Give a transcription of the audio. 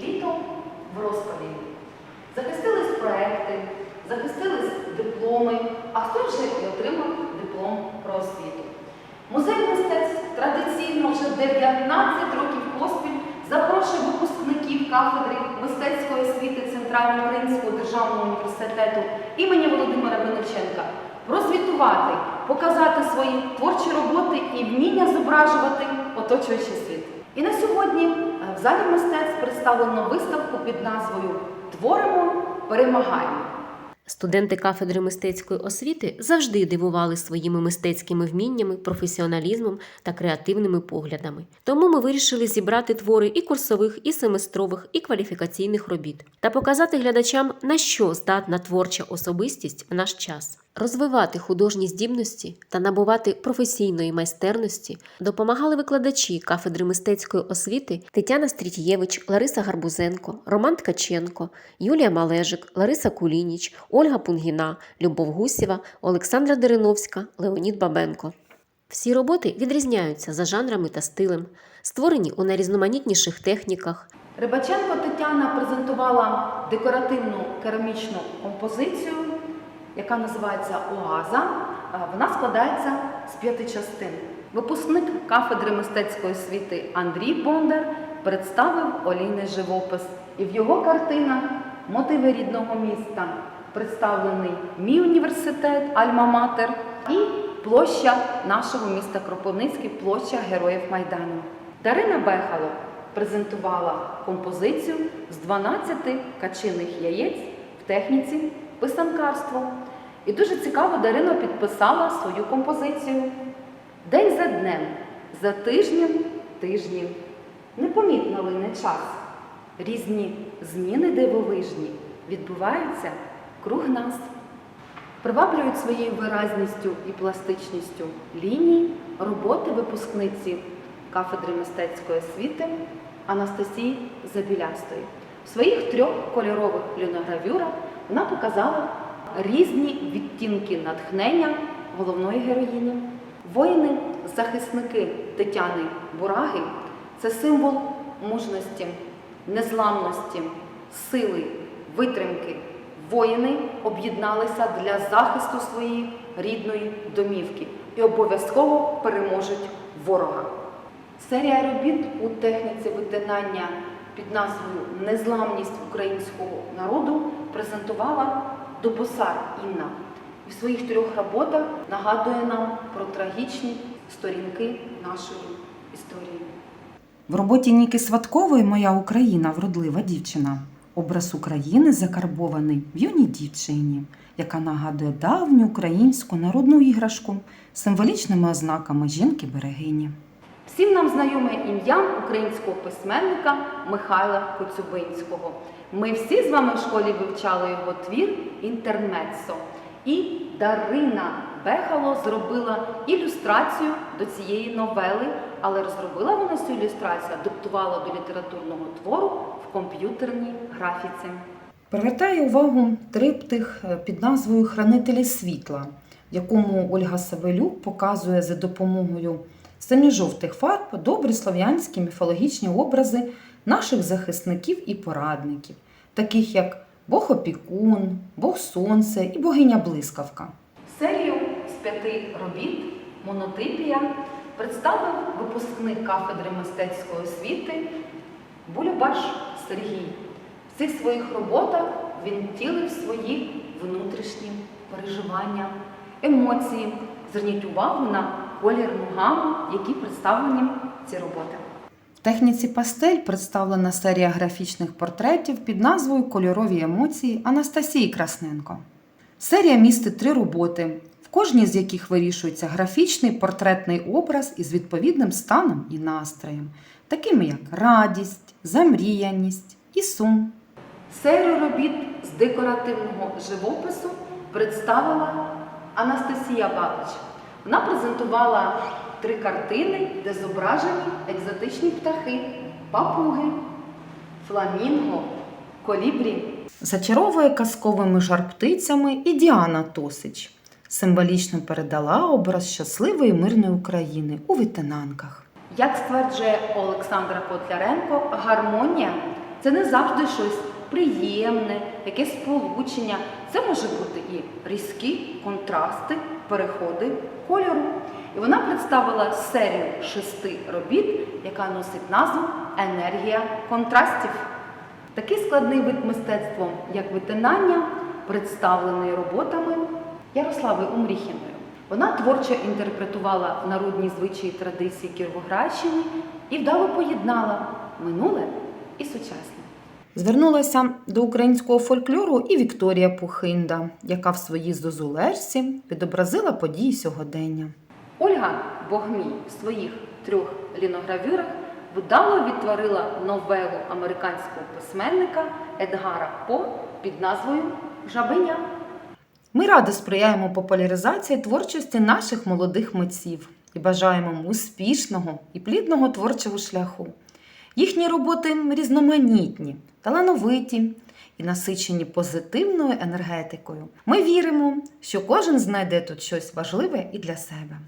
Літо в розпалі. Захистились проекти, захистились дипломи, а хто вже і отримав диплом про освіту. Музей мистецтв традиційно вже 19 років поспіль запрошує випускників кафедри мистецької освіти Центральноукраїнського державного університету імені Володимира Винниченка прозвітувати, показати свої творчі роботи і вміння зображувати оточуючий світ. І на сьогодні в залі мистецтв представлено виставку під назвою Творимо, перемагаємо. Студенти кафедри мистецької освіти завжди дивували своїми мистецькими вміннями, професіоналізмом та креативними поглядами. Тому ми вирішили зібрати твори і курсових, і семестрових, і кваліфікаційних робіт та показати глядачам, на що здатна творча особистість в наш час. Розвивати художні здібності та набувати професійної майстерності допомагали викладачі кафедри мистецької освіти Тетяна Стрітєвич, Лариса Гарбузенко, Роман Ткаченко, Юлія Малежик, Лариса Кулініч, Ольга Пунгіна, Любов Гусєва, Олександра Дериновська, Леонід Бабенко. Всі роботи відрізняються за жанрами та стилем, створені у найрізноманітніших техніках, Рибаченко Тетяна презентувала декоративну керамічну композицію, яка називається Оаза. Е, Вона складається з п'яти частин. Випускник кафедри мистецької освіти Андрій Бондар представив олійний живопис. І в його картинах мотиви рідного міста представлений мій університет Альма-Матер і площа нашого міста Кропивницький, площа Героїв Майдану. Дарина Бехало презентувала композицію з 12 качиних яєць в техніці писанкарство. І дуже цікаво, Дарина підписала свою композицію День за днем, за тижнем тижнів. Непомітно лине час. Різні зміни дивовижні відбуваються круг нас. Приваблюють своєю виразністю і пластичністю лінії роботи випускниці кафедри мистецької освіти Анастасії Забілястої. В своїх трьох кольорових ліногравюрах вона показала різні відтінки натхнення головної героїні. Воїни-захисники Тетяни Бураги це символ мужності, незламності, сили, витримки. Воїни об'єдналися для захисту своєї рідної домівки і обов'язково переможуть ворога. Серія робіт у техніці виконання під назвою Незламність українського народу презентувала Добосар Інна. І в своїх трьох роботах нагадує нам про трагічні сторінки нашої історії. В роботі Ніки Сваткової Моя Україна вродлива дівчина. Образ України закарбований в юній дівчині, яка нагадує давню українську народну іграшку з символічними ознаками жінки-берегині. Всім нам знайоме ім'я українського письменника Михайла Коцюбинського. Ми всі з вами в школі вивчали його твір Інтермеццо. І Дарина Бехало зробила ілюстрацію до цієї новели, але розробила вона цю ілюстрацію, адаптувала до літературного твору в комп'ютерній графіці. Привертає увагу триптих е, під назвою Хранителі світла, в якому Ольга Савелюк показує за допомогою синьо-жовтих фарб добрі слов'янські міфологічні образи наших захисників і порадників, таких як Бог Опікун, Бог Сонце і богиня Блискавка. Серію з п'яти робіт Монотипія представив випускник кафедри мистецької освіти Булюбаш Сергій. В цих своїх роботах він втілив свої внутрішні переживання, емоції. Зверніть увагу на колірну гаму, які представлені ці роботи. В техніці пастель представлена серія графічних портретів під назвою Кольорові емоції Анастасії Красненко. Серія містить три роботи, в кожній з яких вирішується графічний портретний образ із відповідним станом і настроєм, такими як радість, замріяність і сум. Серію робіт з декоративного живопису представила Анастасія Бабич. Вона презентувала три картини, де зображені екзотичні птахи, папуги, фламінго, колібрі. Зачаровує казковими жар-птицями і Діана Тосич. Символічно передала образ щасливої мирної України у витинанках. Як стверджує Олександра Котляренко, гармонія Це не завжди щось приємне, якесь сполучення. Це може бути і різкі контрасти, переходи кольору. І вона представила серію шести робіт, яка носить назву Енергія контрастів. Такий складний вид мистецтва, як витинання, представлений роботами Ярослави Умріхіної. Вона творчо інтерпретувала народні звичаї традиції Кіровоградщини і вдало поєднала минуле і сучасне. Звернулася до українського фольклору і Вікторія Пухинда, яка в своїй зозулежці відобразила події сьогодення. Ольга Богмій в своїх трьох ліногравюрах вдало відтворила новелу американського письменника Едгара По під назвою Жабеня. Ми радо сприяємо популяризації творчості наших молодих митців і бажаємо їм успішного і плідного творчого шляху. Їхні роботи різноманітні, талановиті і насичені позитивною енергетикою. Ми віримо, що кожен знайде тут щось важливе і для себе.